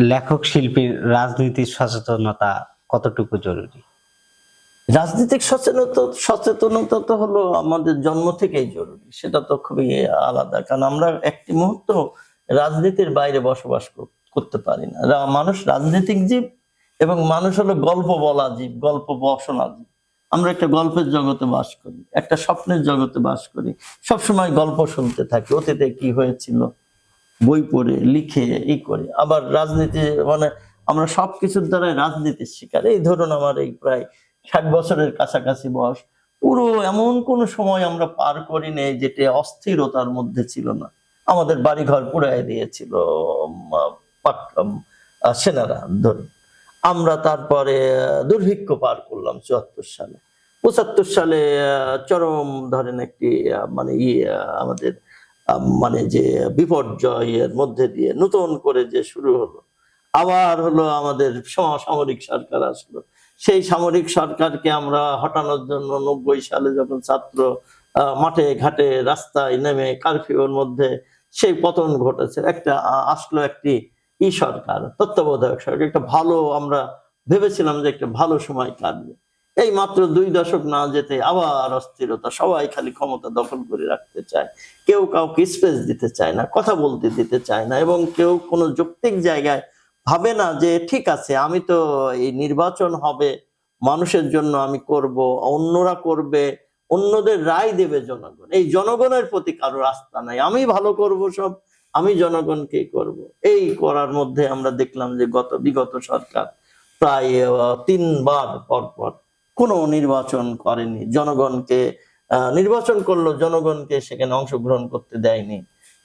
লেখক শিল্পীর রাজনীতির সচেতনতা কতটুকু জরুরি? রাজনৈতিক সচেতনতা সচেতনতা তো হলো আমাদের জন্ম থেকেই জরুরি, সেটা তো খুবই আলাদা। কারণ আমরা একটি মুহূর্ত রাজনীতির বাইরে বসবাস করতে পারি না। মানুষ রাজনৈতিক জীব এবং মানুষ হলো গল্প বলা জীব গল্প বসনা জীব আমরা একটা গল্পের জগতে বাস করি, একটা স্বপ্নের জগতে বাস করি। সবসময় গল্প শুনতে থাকি, অতীতে কি হয়েছিল, বই পড়ে, লিখে এই করে। আবার রাজনীতি মানে আমরা সব কিছুর দ্বারাই রাজনীতির শিকার। এই ধরুন আমার এই প্রায় ষাট বছরের কাছাকাছি বয়স। পুরো এমন কোন সময় আমরা পার করি নেই যেটা অস্থিরতার মধ্যে ছিল না। আমাদের বাড়িঘর পুড়াই দিয়েছিল সেনারা ধরুন। আমরা তারপরে দুর্ভিক্ষ পার করলাম চুয়াত্তর সালে। পঁচাত্তর সালে চরম ধরেন একটি মানে ইয়ে আমাদের মানে যে বিপর্যয়ের মধ্যে দিয়ে নতুন করে যে শুরু হলো, আবার হলো আমাদের সম- সামরিক সরকার আসলো। সেই সামরিক সরকারকে আমরা হটানোর জন্য নব্বই সালে যখন ছাত্র মাঠে ঘাটে রাস্তায় নেমে কারফিউর মধ্যে সেই পতন ঘটেছে। একটা আসলো একটি ই সরকার, তত্ত্বাবধায়ক সরকার, একটা ভালো আমরা ভেবেছিলাম যে একটা ভালো সময় কাটবে। এই মাত্র দুই দশক না যেতে আবার অস্থিরতা, সবাই খালি ক্ষমতা দখল করে রাখতে চায়। কেউ কাউকে স্পেস দিতে চায় না, কথা বলতে দিতে চায় না এবং কেউ কোনো যৌক্তিক জায়গায় ভাবে না যে ঠিক আছে, আমি তো এই নির্বাচন হবে, মানুষের জন্য আমি করব, অন্যরা করবে, অন্যদের রায় দেবে জনগণ। এই জনগণের প্রতি কারোর আস্থা নাই, আমি ভালো করব সব। আমি জনগণকে করব। এই করার মধ্যে আমরা দেখলাম যে গত, বিগত সরকার প্রায় তিনবার পর পর কোনো নির্বাচন করেনি। জনগণকে নির্বাচন করল, জনগণকে সেখানে অংশগ্রহণ করতে দেয়নি।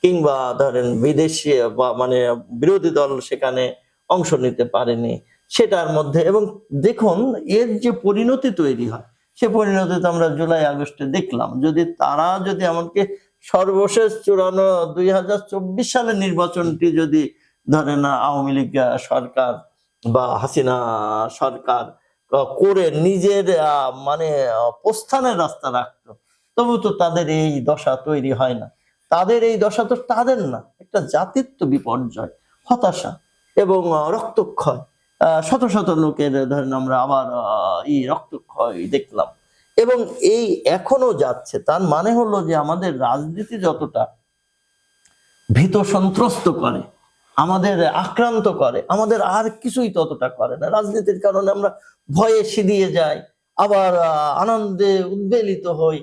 কিংবা ধরেন বিদেশি বা মানে বিরোধী দল সেখানে অংশ নিতে পারেনি। সেটার মধ্যে এবং দেখুন, এর যে পরিণতি তৈরি হয়, সে পরিণতি তো আমরা জুলাই, আগস্টে দেখলাম। যদি তারা যদি এমনকি সর্বশেষ চূড়ানো দুই হাজার চব্বিশ সালের নির্বাচনটি যদি ধরেন আওয়ামী লীগ সরকার বা হাসিনা সরকার করে নিজের মানে প্রস্থানের রাস্তা রাখতো, তবু তো তাদের এই দশা তৈরি হয় না। তাদের এই দশা তো তাদের না, একটা জাতির তো বিপর্যয়, হতাশা এবং রক্তক্ষয়। শত শত লোকের ধরেন আমরা আবার এই রক্তক্ষয় দেখলাম। এবং এই এখনও যাচ্ছে। তার মানে হলো যে আমাদের রাজনীতি যতটা ভীত সন্ত্রস্ত করে, আমাদের আক্রান্ত করে, আমাদের আর কিছুই ততটা করে না। রাজনীতির কারণে আমরা ভয়ে সিদিয়ে যাই, আবার আনন্দে উদ্বেলিত হই।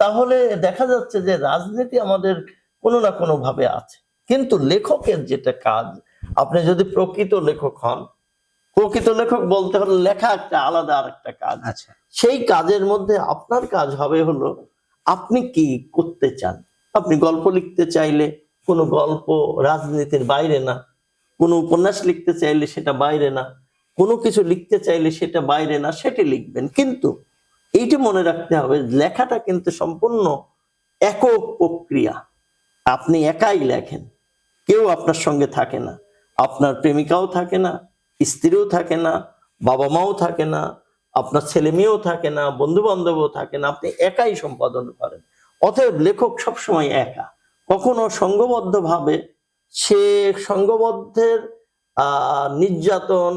তাহলে দেখা যাচ্ছে যে রাজনীতি আমাদের কোনো না কোনো ভাবে আছে। কিন্তু লেখকের যেটা কাজ, আপনি যদি প্রকৃত লেখক হন প্রকৃত লেখক বলতে হলে লেখা একটা আলাদা আর একটা কাজ। আচ্ছা। সেই কাজের মধ্যে আপনার কাজ হবে হলো আপনি কি করতে চান? আপনি গল্প লিখতে চাইলে কোনো গল্প রাজনীতির বাইরে না কোনো উপন্যাস লিখতে চাইলে সেটা বাইরে না কোনো কিছু লিখতে চাইলে সেটা বাইরে না সেটি লিখবেন। কিন্তু এইটি মনে রাখতে হবে লেখাটা কিন্তু সম্পূর্ণ একক প্রক্রিয়া। আপনি একাই লেখেন কেউ আপনার সঙ্গে থাকে না আপনার প্রেমিকাও থাকে না স্ত্রীও থাকে না বাবা মাও থাকে না, আপনার ছেলে মেয়েও থাকে না বন্ধু বান্ধবও থাকে না, আপনি একাই সম্পাদন করেন। অতএব লেখক সবসময় একা। কখনো সংঘবদ্ধ ভাবে সে সংঘবদ্ধের নির্যাতন,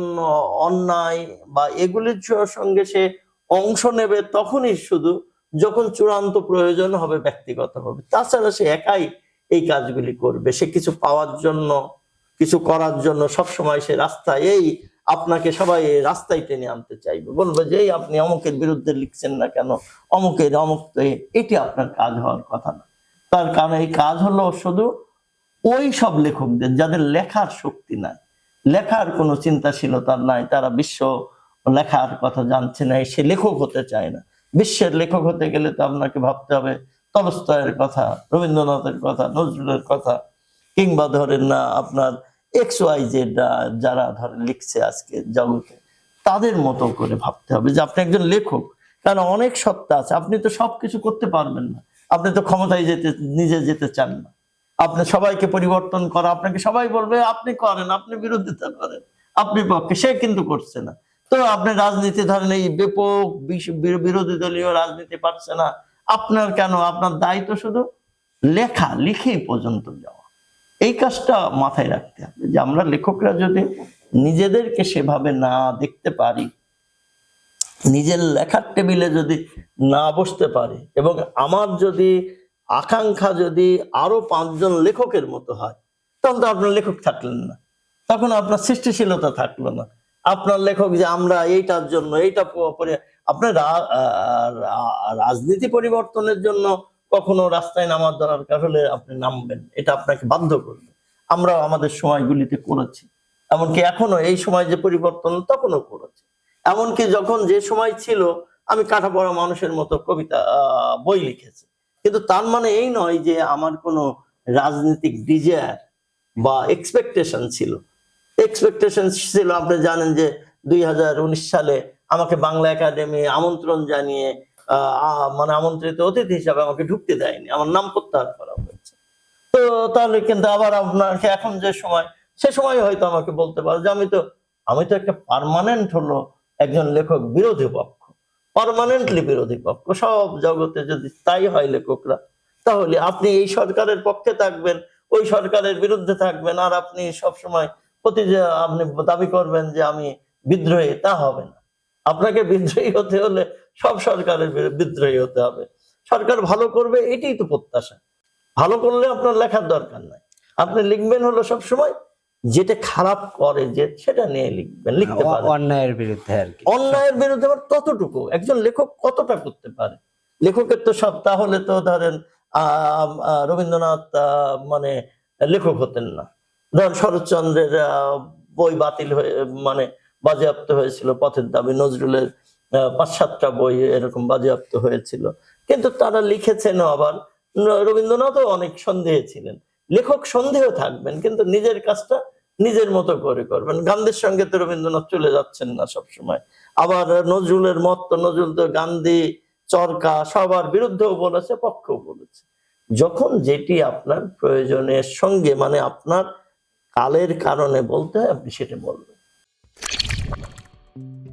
অন্যায় বা এগুলির সঙ্গে সে অংশ নেবে তখনই শুধু যখন চূড়ান্ত প্রয়োজন হবে ব্যক্তিগতভাবে। তাছাড়া সে একাই এই কাজগুলি করবে। সে কিছু পাওয়ার জন্য কিছু করার জন্য সব সময় সে রাস্তায়, এই আপনাকে সবাই রাস্তায় টেনে আনতে চাইবে। বলবে যে আপনি অমুকের বিরুদ্ধে লিখছেন না কেন? অমুকের অমুক এটি আপনার কাজ হওয়ার কথা না। তার কারণ এই কাজ হলো শুধু ওই সব লেখকদের, যাদের লেখার শক্তি নাই। লেখার কোনো চিন্তাশীলতা নাই, তারা বিশ্ব লেখার কথা জানছে না, সে লেখক হতে চায় না। বিশ্বের লেখক হতে গেলে তো আপনাকে ভাবতে হবে, তলস্তয়ের কথা, রবীন্দ্রনাথের কথা, নজরুলের কথা, কিংবা ধরেন না আপনার এক্স ওয়াই জেড যারা ধরেন লিখছে আজকে জগতে, তাদের মতো করে ভাবতে হবে যে আপনি একজন লেখক। কারণ অনেক সত্তা আছে, আপনি তো সবকিছু করতে পারবেন না। আপনি তো ক্ষমতায় যেতে, নিজে যেতে চান না। আপনি সবাইকে পরিবর্তন করা, আপনাকে সবাই বলবে, আপনি করেন, আপনি বিরোধিতা করেন, আপনি পক্ষে। সে কিন্তু করছে না। তো আপনি রাজনীতি ধরেন এই ব্যাপক বিরোধী দলীয় রাজনীতি পারছে না। আপনার কেন? আপনার দায়িত্ব শুধু লেখা, লিখেই পর্যন্ত যাওয়া। এই কাজটা মাথায় রাখতে হবে, যে আমরা লেখকরা যদি নিজেদেরকে সেভাবে না দেখতে পারি, নিজের লেখার টেবিলে যদি না বসতে পারি এবং আমার যদি আকাঙ্ক্ষা যদি আরও পাঁচজন লেখকের মতো হয়, তখন তো আপনার লেখক থাকলেন না, তখন আপনার সৃষ্টিশীলতা থাকল না। আপনার লেখক যে আমরা এইটার জন্য, এইটা আপনার রাজনীতি পরিবর্তনের জন্য কখনো রাস্তায় নামার দরকার হলে আপনি নামবেন, এটা আপনাকে বাধ্য করবে। আমরাও আমাদের সময়গুলিতে করেছি। এমনকি এখনও এই সময় যে পরিবর্তন, তখনও করেছি। এমনকি যখন যে সময় ছিল, আমি কাটা পড়া মানুষের মতো কবিতা বই লিখেছি। কিন্তু তার মানে এই নয় যে আমার কোনো রাজনৈতিক ডিজায়ার বা এক্সপেকটেশন ছিল। এক্সপেকটেশন ছিল, আপনি জানেন যে দুই হাজার উনিশ সালে আমাকে বাংলা একাডেমি আমন্ত্রণ জানিয়ে মানে আমন্ত্রিত অতিথি হিসাবে আমাকে ঢুকতে দেয়নি। আমার নাম প্রত্যাহার করা হয়েছে। তো তাহলে কিন্তু আবার আপনাকে এখন যে সময়, সে সময় হয়তো আমাকে বলতে পারো যে আমি তো আমি তো একটা পার্মানেন্ট হলো একজন লেখক বিরোধী পক্ষ। পার্মানেন্টলি বিরোধী পক্ষ। সব জগতে যদি তাই হয় লেখকরা, তাহলে আপনি এই সরকারের পক্ষে থাকবেন, ওই সরকারের বিরুদ্ধে থাকবেন, আর আপনি সব সময় প্রতি আপনি দাবি করবেন যে আমি বিদ্রোহী, তা হবে না। আপনাকে বিদ্রোহী হতে হলে সব সরকারের বিদ্রোহী হতে হবে। সরকার ভালো করবে এটাই তো প্রত্যাশা। ভালো করলে আপনার লেখার দরকার নাই। আপনি লিখবেন হলো সব সময় যেটা খারাপ করে যে সেটা নিয়ে লিখবেন লিখতে পারেন। অন্যায়ের বিরুদ্ধে আর কি। অন্যায়ের বিরুদ্ধে আবার ততটুকু একজন লেখক কতটা করতে পারে? লেখকের তো সব তাহলে তো ধরেন রবীন্দ্রনাথ আহ, মানে লেখক হতেন না। ধরেন শরৎচন্দ্রের বই বাতিল হয়ে মানে বাজেয়াপ্ত হয়েছিল পথের দাবি। নজরুলের পাঁচ সাতটা বই এরকম বাজেয়াপ্ত হয়েছিল। কিন্তু তারা লিখেছেন আবার। রবীন্দ্রনাথও অনেক সন্দেহে ছিলেন। লেখক সন্দেহ থাকবেন, কিন্তু নিজের কাজটা নিজের মতো করে করবেন। গান্ধীর সঙ্গে তো রবীন্দ্রনাথ চলে যাচ্ছেন না সব সময় আবার নজরুলের মত তো নজরুল তো গান্ধী, চরকা, সবার বিরুদ্ধেও বলেছে, পক্ষেও বলেছে। যখন যেটি আপনার প্রয়োজনের সঙ্গে মানে আপনার কালের কারণে বলতে হয়, আপনি সেটা বলবেন। thank you